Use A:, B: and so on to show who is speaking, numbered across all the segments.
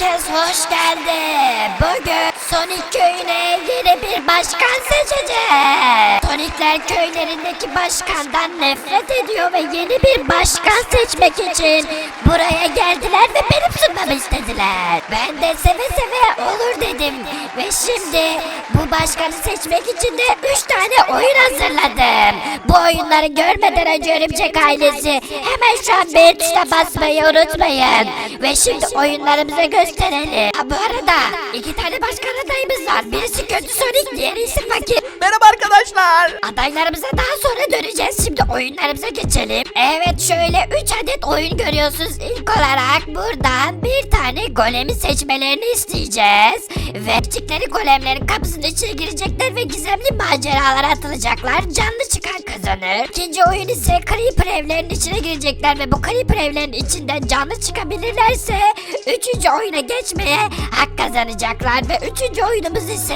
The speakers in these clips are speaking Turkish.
A: Herkes hoş geldi. Bugün Sonic köyüne yeni bir başkan seçeceğiz. Sonicler köylerindeki başkandan nefret ediyor ve yeni bir başkan seçmek için buraya geldiler ve benim sunmamı istediler. Ben de seve seve olur dedim. Ve şimdi bu başkanı seçmek için de 3 tane oyun hazırladım. Bu oyunları görmeden önce Örümcek ailesi hemen şu an beğen tuşuna basmayı unutmayın. Ve şimdi oyunlarımıza gösterelim. Ha, bu arada iki tane başkan adayımız var. Birisi kötü Sonic, diğeri ise fakir.
B: Merhaba arkadaşlar.
A: Adaylarımıza daha sonra döneceğiz. Şimdi oyunlarımıza geçelim. Evet şöyle 3 adet oyun görüyorsunuz. İlk olarak buradan bir tane golemi seçmelerini isteyeceğiz. Ve küçükleri golemlerin kapısının içine girecekler ve gizemli maceralara atılacaklar. Canlı çıkan kazanır. İkinci oyun ise Creeper evlerinin içine girecekler ve bu Creeper evlerin içinden canlı çıkabilirlerse üçüncü oyuna geçmeye hak kazanacaklar ve üçüncü oyunumuz ise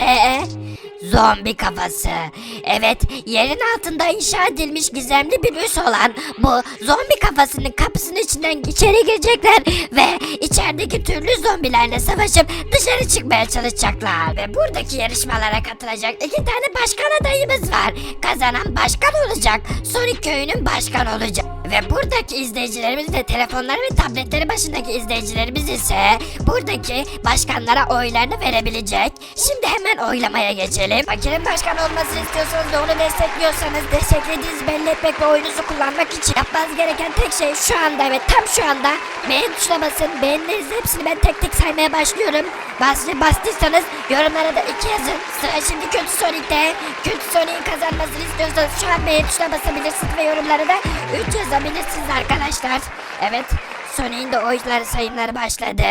A: Zombi kafası. Evet, yerin altında inşa edilmiş gizemli bir üs olan bu zombi kafasının kapısının içinden içeri girecekler ve içerideki türlü zombilerle savaşıp dışarı çıkmaya çalışacaklar. Ve buradaki yarışmalara katılacak iki tane başkan adayımız var. Kazanan başkan olacak. Sonic köyünün başkanı olacak. Ve buradaki izleyicilerimiz de telefonları ve tabletleri başındaki izleyicilerimiz ise buradaki başkanlara oylarını verebilecek. Şimdi hemen oylamaya geçelim. Fakirin başkan olmasını istiyorsanız ve onu destekliyorsanız desteklediğinizi belli etmek ve oyunuzu kullanmak için yapmanız gereken tek şey şu anda evet tam şu anda beğen tuşuna basın. Beğenilerinizin hepsini ben tek tek saymaya başlıyorum. Bastı, bastıysanız yorumlara da iki yazın. Sıra şimdi kötü Sonic'te. Kötü Sonic'in kazanmasını istiyorsanız şu an beğen tuşuna basabilirsiniz ve yorumlara da 3 yazabilirsiniz arkadaşlar. Evet Sonic'in de oyunları sayımları başladı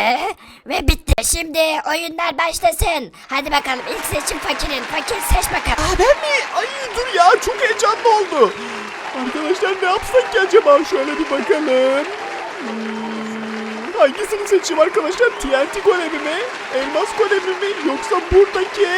A: ve bitti. Şimdi oyunlar başlasın. Hadi bakalım ilk seçim fakirin. Fakir seç bakalım.
B: Aa, ben mi? Ay dur ya çok heyecanlı oldu. Arkadaşlar ne yapsak ki acaba? Şöyle bir bakalım. Hmm, hangisini seçeyim arkadaşlar? TNT golemi mi? Elmas golemi mi? Yoksa buradaki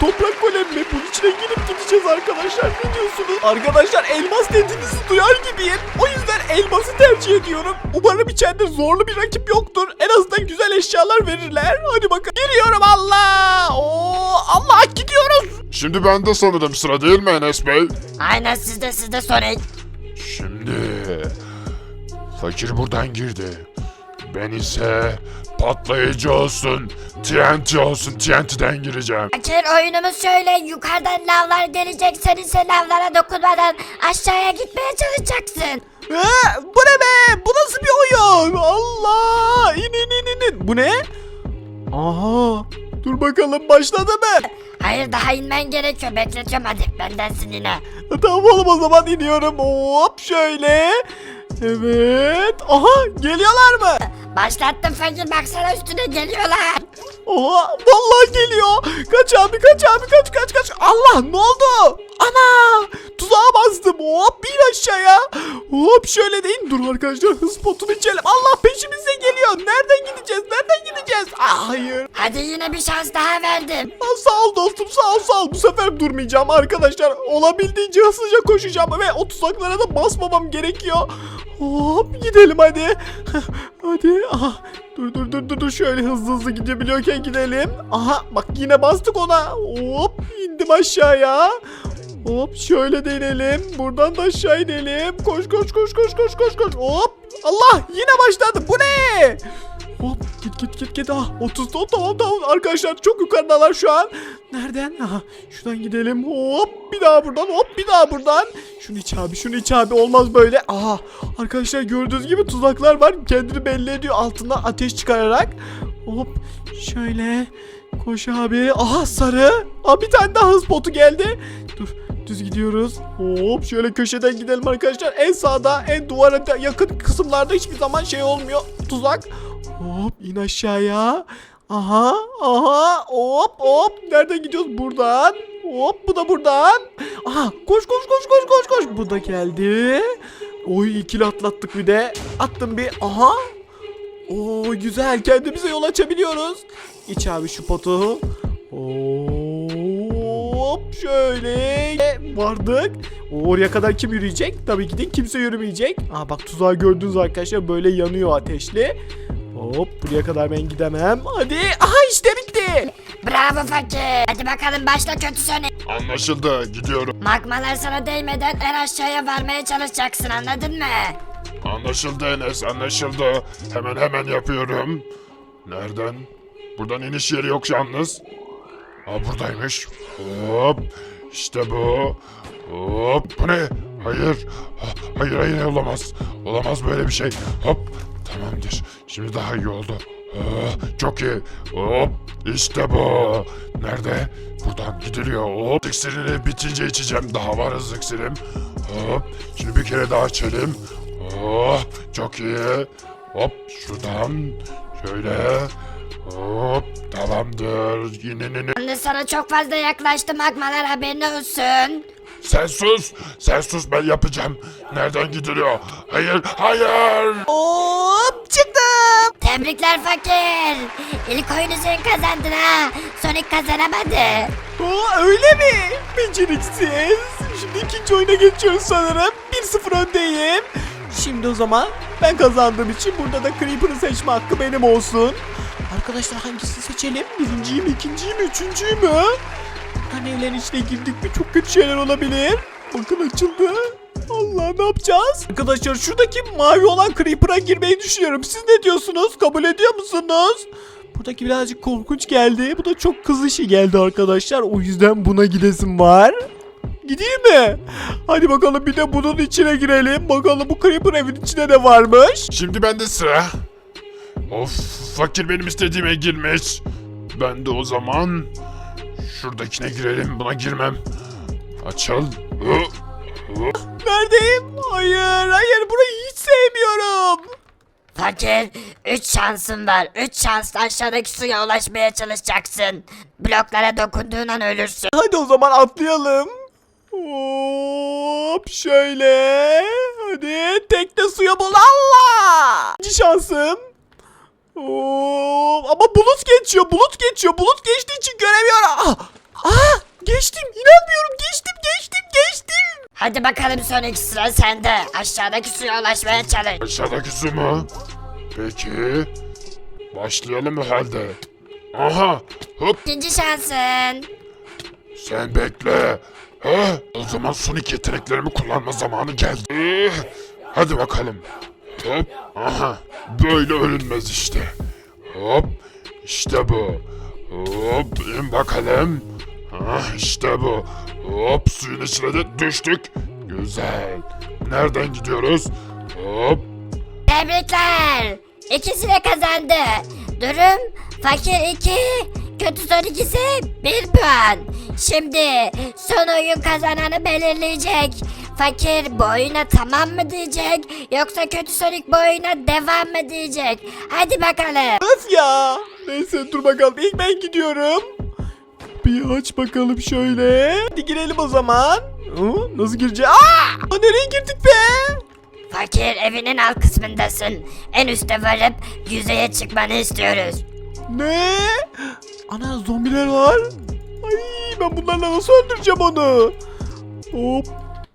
B: toprak golemi mi? Bunun içine girip gideceğiz arkadaşlar. Ne diyorsunuz? Arkadaşlar elmas dediğinizi duyar gibiyim. O yüzden elması tercih ediyorum. Umarım içeride zorlu bir rakip yoktur. En azından güzel eşyalar verirler. Hadi bakalım. Giriyorum Allah. Oo, Allah gidiyoruz.
C: Şimdi bende sanırım sıra değil mi Enes Bey?
A: Aynen sizde sizde Sonic.
C: Şimdi fakir buradan girdi. Ben ise patlayıcı olsun, TNT olsun, TNT'den gireceğim.
A: Fakir oyunumuz şöyle yukarıdan lavlar gelecek. Sen ise lavlara dokunmadan aşağıya gitmeye çalışacaksın.
B: Ee, bu ne be? Bu nasıl bir oyun? Allah! İn in in in, in. Bu ne? Aha! Dur bakalım başladı mı?
A: Hayır daha inmen gerekiyor. Bekletiyorum hadi. Bendensin yine.
B: Tamam oğlum o zaman iniyorum. Hop şöyle. Evet. Aha geliyorlar mı?
A: Başlattım fakir baksana üstüne geliyorlar.
B: Oha vallahi geliyor. Kaç abi kaç abi kaç kaç kaç. Allah ne oldu? Ana tuzağa bastım. Hop bir aşağıya. Hop şöyle deyin. Dur arkadaşlar hız potunu içelim. Allah peşimize geliyor. Nereden gideceğiz? Nereden gideceğiz? Ah, hayır.
A: Hadi yine bir şans daha verdim.
B: Aa, sağ ol dostum sağ ol sağ ol. Bu sefer durmayacağım arkadaşlar. Olabildiğince hızlıca koşacağım ve o tuzaklara da basmamam gerekiyor. Hop gidelim hadi. hadi. Aha. Dur dur dur dur dur şöyle hızlı hızlı gidebiliyorken gidelim. Aha bak yine bastık ona. Hop indim aşağıya. Hop şöyle denelim. Buradan da aşağı inelim. Koş koş koş koş koş koş koş. Hop. Allah yine başladı. Bu ne? Hop git git git git. Ah 30 tamam tamam tamam. Arkadaşlar çok yukarıdalar şu an. Nereden? Aha şuradan gidelim. Hop bir daha buradan hop bir daha buradan. Şunu iç abi şunu iç abi olmaz böyle. Aha arkadaşlar gördüğünüz gibi tuzaklar var. Kendini belli ediyor altından ateş çıkararak. Hop şöyle. Koş abi. Aha sarı. Aa bir tane daha hız botu geldi. Dur düz gidiyoruz. Hop şöyle köşeden gidelim arkadaşlar. En sağda en duvara yakın kısımlarda hiçbir zaman şey olmuyor. Tuzak. Hop in aşağıya. Aha aha hop hop. Nereden gidiyoruz? Buradan. Hop bu da buradan. Aha koş koş koş koş koş koş. Bu da geldi. Oy ikili atlattık bir de. Attım bir. Aha. Oo güzel kendimize yol açabiliyoruz. İç abi şu potu. Hop şöyle vardık. Oraya kadar kim yürüyecek? Tabii ki de kimse yürümeyecek. Aa bak tuzağı gördünüz arkadaşlar böyle yanıyor ateşli. Hop buraya kadar ben gidemem. Hadi. Aha işte bitti.
A: Bravo fakir. Hadi bakalım başla kötü Sonic.
C: Anlaşıldı gidiyorum.
A: Magmalar sana değmeden en aşağıya varmaya çalışacaksın anladın mı?
C: Anlaşıldı Enes anlaşıldı. Hemen hemen yapıyorum. Nereden? Buradan iniş yeri yok yalnız. Aa buradaymış. Hop. İşte bu. Hop. Bu ne? Hayır. Ha, Hayır hayır olamaz. Olamaz böyle bir şey. Hop. Tamamdır. Şimdi daha iyi oldu. Aa, çok iyi. Hop. İşte bu. Nerede? Buradan gidiliyor. Hop. İksirini bitince içeceğim. Daha var hız iksirim. Hop. Şimdi bir kere daha içelim. Oh, çok iyi. Hop şuradan şöyle. Hop tamamdır. Yine ne ne-
A: Anne sana çok fazla yaklaştı magmalar haberin olsun.
C: Sen sus. Sen sus ben yapacağım. Nereden gidiliyor? Hayır hayır.
B: Hop çıktım.
A: Tebrikler fakir. İlk oyunu sen kazandın ha. Sonic kazanamadı.
B: Aa, öyle mi? Beceriksiz. Şimdi ikinci oyuna geçiyoruz sanırım. 1-0 öndeyim. Şimdi o zaman ben kazandığım için burada da Creeper'ı seçme hakkı benim olsun. Arkadaşlar hangisini seçelim? Birinciyi mi, ikinciyi mi, üçüncüyü mü? Buradan evlerin içine girdik mi çok kötü şeyler olabilir. Bakın açıldı. Allah ne yapacağız? Arkadaşlar şuradaki mavi olan Creeper'a girmeyi düşünüyorum. Siz ne diyorsunuz? Kabul ediyor musunuz? Buradaki birazcık korkunç geldi. Bu da çok kız işi geldi arkadaşlar. O yüzden buna gidesim var. Gideyim mi? Hadi bakalım bir de bunun içine girelim. Bakalım bu Creeper evin içinde de varmış.
C: Şimdi bende sıra. Of fakir benim istediğime girmiş. Ben de o zaman şuradakine girelim. Buna girmem. Açıl.
B: Neredeyim? Hayır, hayır burayı hiç sevmiyorum.
A: Fakir 3 şansın var. 3 şansla aşağıdaki suya ulaşmaya çalışacaksın. Bloklara dokunduğun an ölürsün.
B: Hadi o zaman atlayalım. Hop şöyle. Hadi tekne suya bul Allah. İki şansım. Hop ama bulut geçiyor bulut geçiyor bulut geçtiği için göremiyorum. Ah, ah geçtim inanmıyorum geçtim geçtim geçtim.
A: Hadi bakalım Sonic sıra sende. Aşağıdaki suya ulaşmaya çalış.
C: Aşağıdaki su mu? Peki. Başlayalım o halde. Aha. Hop.
A: İkinci şansın.
C: Sen bekle. Ha? O zaman Sonic yeteneklerimi kullanma zamanı geldi. Eh, Hadi bakalım. Hop. Aha. Böyle ölünmez işte. Hop. İşte bu. Hop. in bakalım. Ah işte bu. Hop suyun içine de düştük. Güzel. Nereden gidiyoruz? Hop.
A: Tebrikler. İkisi de kazandı. Durum fakir 2, kötü Sonic ise 1 puan. Şimdi son oyun kazananı belirleyecek. Fakir bu oyuna tamam mı diyecek yoksa kötü Sonic bu oyuna devam mı diyecek? Hadi bakalım.
B: Öf ya. Neyse dur bakalım ilk ben gidiyorum. Bir aç bakalım şöyle. Hadi girelim o zaman. Hı, nasıl gireceğiz? Aa! Aa, nereye girdik be?
A: Fakir evinin alt kısmındasın. En üste varıp yüzeye çıkmanı istiyoruz.
B: Ne? Ana zombiler var. Ay ben bunlarla nasıl öldüreceğim onu? Hop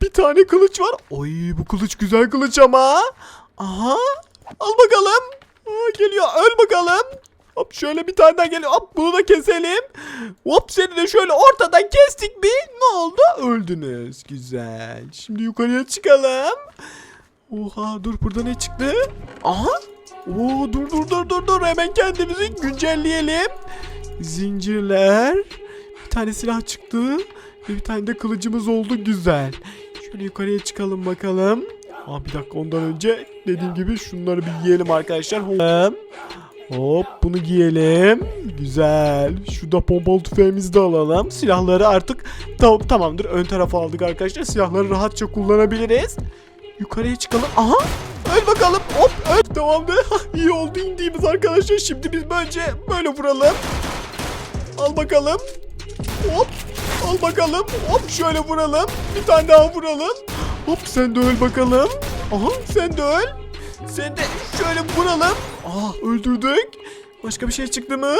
B: bir tane kılıç var. Ay bu kılıç güzel kılıç ama. Aha al bakalım. Aa, geliyor öl bakalım. Hop şöyle bir tane daha geliyor. Hop bunu da keselim. Hop seni de şöyle ortadan kestik mi? Ne oldu? Öldünüz. Güzel. Şimdi yukarıya çıkalım. Oha dur burada ne çıktı? Aha. Oo dur dur dur dur dur hemen kendimizi güncelleyelim. Zincirler. Bir tane silah çıktı. Bir tane de kılıcımız oldu güzel. Şöyle yukarıya çıkalım bakalım. Aa bir dakika ondan önce dediğim gibi şunları bir yiyelim arkadaşlar. Hop. Bunu giyelim. Güzel. Şurada pompalı tüfeğimizi de alalım. Silahları artık tamam tamamdır. Ön tarafa aldık arkadaşlar. Silahları rahatça kullanabiliriz. Yukarıya çıkalım. Aha! Öl bakalım. Hop öl. Tamamdır. İyi oldu indiğimiz arkadaşlar. Şimdi biz önce böyle vuralım. Al bakalım. Hop. Al bakalım. Hop şöyle vuralım. Bir tane daha vuralım. Hop sen de öl bakalım. Aha sen de öl. Sen de şöyle vuralım. Aha öldürdük. Başka bir şey çıktı mı?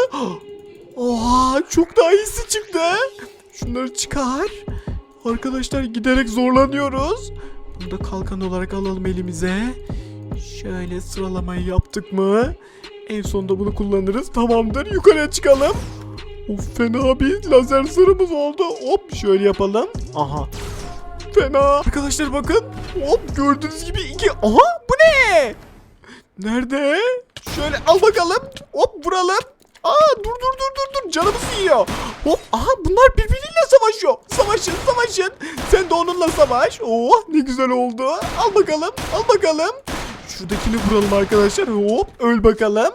B: Oha çok daha iyisi çıktı. Şunları çıkar. Arkadaşlar giderek zorlanıyoruz. Bunu da kalkan olarak alalım elimize. Şöyle sıralamayı yaptık mı? En sonunda bunu kullanırız. Tamamdır. Yukarıya çıkalım. Of fena bir lazer zırhımız oldu. Hop şöyle yapalım. Aha. Fena. Arkadaşlar bakın. Hop gördüğünüz gibi iki. Aha bu ne? Nerede? Şöyle al bakalım. Hop vuralım. Aa dur dur dur dur dur canımızı yiyor. Hop aha bunlar birbiriyle savaşıyor. Savaşın savaşın. Sen de onunla savaş. Oh ne güzel oldu. Al bakalım al bakalım. Şuradakini vuralım arkadaşlar. Hop öl bakalım.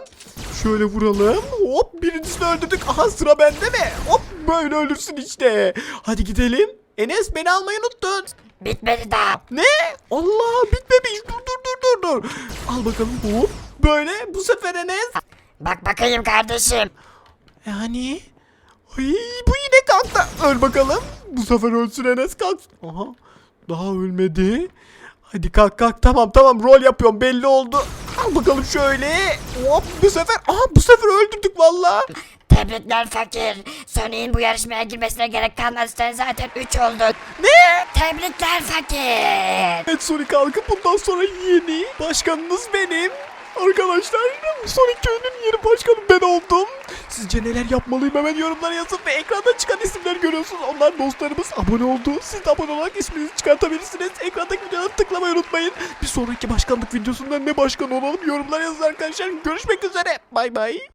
B: Şöyle vuralım. Hop birincisini öldürdük. Aha sıra bende mi? Hop böyle ölürsün işte. Hadi gidelim. Enes beni almayı unuttun.
A: Bitmedi daha.
B: Ne? Allah bitmemiş. Dur dur dur dur dur. Al bakalım hop. Böyle bu sefer Enes.
A: Bak bakayım kardeşim.
B: Yani. Ay bu yine kalktı. Öl bakalım. Bu sefer ölsün Enes kalk. Aha. Daha ölmedi. Hadi kalk kalk tamam tamam rol yapıyorum belli oldu. Al bakalım şöyle. Hop bu sefer. Aha bu sefer öldürdük valla.
A: Tebrikler fakir. Sony'in bu yarışmaya girmesine gerek kalmaz. Sen zaten 3 oldun.
B: Ne?
A: Tebrikler fakir.
B: Evet Sonic kalkıp bundan sonra yeni başkanınız benim. Arkadaşlar Sonic köyünün yeni başkanı ben oldum. Sizce neler yapmalıyım hemen yorumlara yazın ve ekranda çıkan isimleri görüyorsunuz. Onlar dostlarımız abone oldu. Siz de abone olarak isminizi çıkartabilirsiniz. Ekrandaki videoları tıklamayı unutmayın. Bir sonraki başkanlık videosunda ne başkan olalım yorumlara yazın arkadaşlar. Görüşmek üzere. Bay bay.